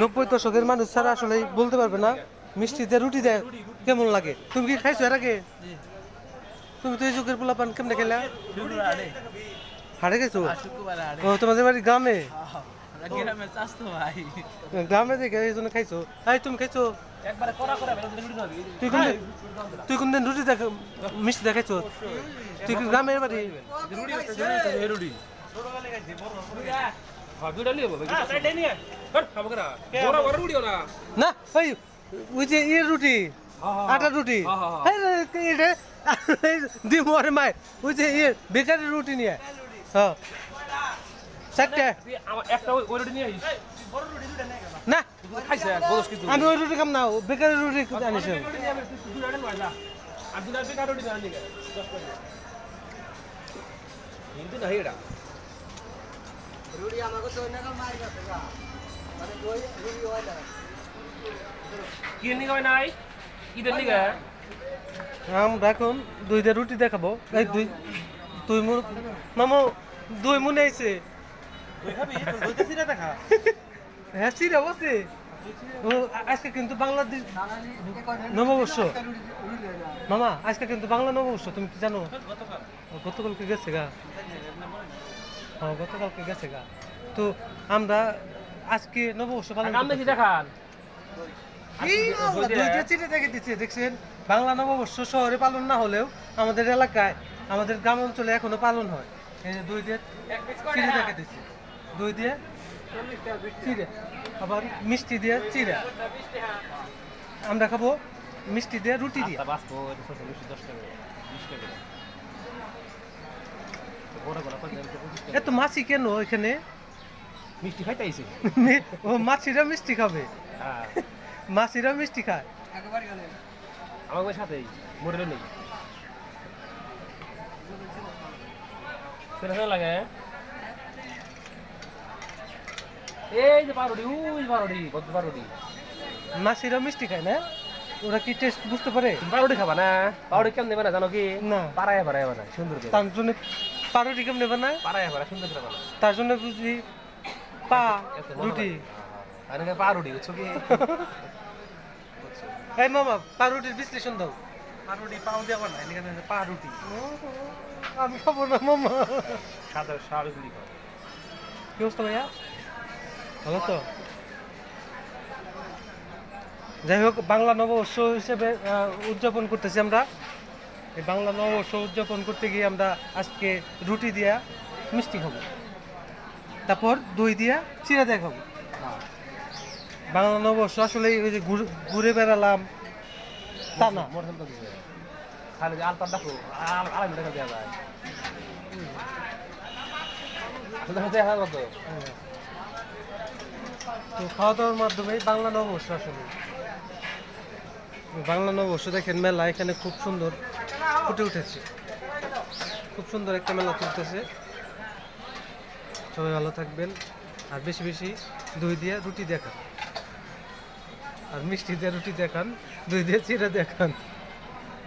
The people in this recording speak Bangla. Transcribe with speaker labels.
Speaker 1: নব্বই দশকের মানুষ ছাড়া আসলে বলতে পারবে না মিষ্টি দিয়ে রুটি দেয় কেমন লাগে। তুমি কি খাইছো এর আগে? তুমি তো এই যুগের পোলা পান কেমনে খেলা? হাড়ে গেছো? ও তোমাদের বাড়ি গ্রামে? গ্রামে দেখে এই জন্য খাইছো। এই তুমি খাইছো? তুই কোন তুই কোন দিন রুটি দেখ মিষ্টি দেখাইছো? তুই কি গ্রামের বাড়ি? না। ওই ওই যে ইয়ের রুটি আটার রুটি। এই রে, এই রে, এই দিব আরে মাই ওই যে ইয়ে বেকারি রুটি নিয়ে। হ্যাঁ চারটে। না। আমি ওই রুটি খাম না বেকারি রুটি আনিছি আমরা এখন দুইটা রুটি দেখাবো। এই দুই দুই মুন মামু, দুই মুনে আইছে হ্যাঁ চিরা বসে আজকে কিন্তু বাংলাদেশ নববর্ষ। মামা, আজকে কিন্তু বাংলা নববর্ষ, তুমি কি জানো? গতকালকে গেছে গা। হ্যাঁ গতকালকে গেছে গা। তো আমরা আজকে নববর্ষ পালন দুইটা চিঠি দেখে দিচ্ছে দেখছেন? বাংলা নববর্ষ শহরে পালন না হলেও আমাদের এলাকায় আমাদের গ্রাম অঞ্চলে এখনও পালন হয়। এই যে দুই দিয়ে চিড়ে দেখে দিচ্ছে। দুই দিয়ে চিড়ে আবার মিষ্টি দিয়ে চিড়ে। আমরা খাব মিষ্টি দিয়ে রুটি দিয়ে। এত মাছি কেন এখানে?
Speaker 2: মিষ্টি খাইতে আইছে?
Speaker 1: ও মাছিরা মিষ্টি খাবে।
Speaker 2: হ্যাঁ।
Speaker 1: মাছিরা মিষ্টি খায়।
Speaker 2: আমার সাথেই মরে নেই। সেটা লাগে। এই যে পারোডি ওই পারোডি কত পারোডি
Speaker 1: মাছিরা মিষ্টি খায় না? ওরা কি টেস্ট বুঝতে পারে?
Speaker 2: পারোডি খাবা না? পারোডি কেমন নেবে না জানো কি?
Speaker 1: না।
Speaker 2: পাড়ায় পাড়ায় বানা সুন্দর করে।
Speaker 1: তার জন্য পাউরুটি কেমন নেবে না
Speaker 2: পাড়ায় পাড়ায় সুন্দর করে বানা
Speaker 1: তার জন্য বুঝি পা। রুটি
Speaker 2: আর পারোডি বুঝছ কি?
Speaker 1: এই মামা পাউরুটির বিশ্লেষণ দাও।
Speaker 2: পারোডি পাও দেওয়া না এখানে পারোডি
Speaker 1: আমি খাব না মামা।
Speaker 2: সাদা সাড়ে গুলি খাও
Speaker 1: কি অবস্থা ভাইয়া? ভালো তো? যাই হোক বাংলা নববর্ষ হিসেবে উদযাপন করতেছি আমরা। এই বাংলা নববর্ষ উদযাপন করতে গিয়ে আমরা আজকে রুটি দিয়া মিষ্টি খাব। তারপর দই দিয়া চিরা দিয়ে খাব। বাংলা নববর্ষ আসলে ওই যে ঘুরে- বেড়ালাম তা না।
Speaker 2: তো
Speaker 1: খাওয়া দাওয়ার মাধ্যমে বাংলা নববর্ষ আসলে। বাংলা নববর্ষ দেখেন মেলা এখানে খুব সুন্দর ফুটে উঠেছে। খুব সুন্দর একটা মেলা চলতেছে সবাই ভালো থাকবেন। আর বেশি বেশি দই দিয়ে রুটি দেখান। আর মিষ্টি দিয়ে রুটি দেখান, দই দিয়ে চিরা দেখান।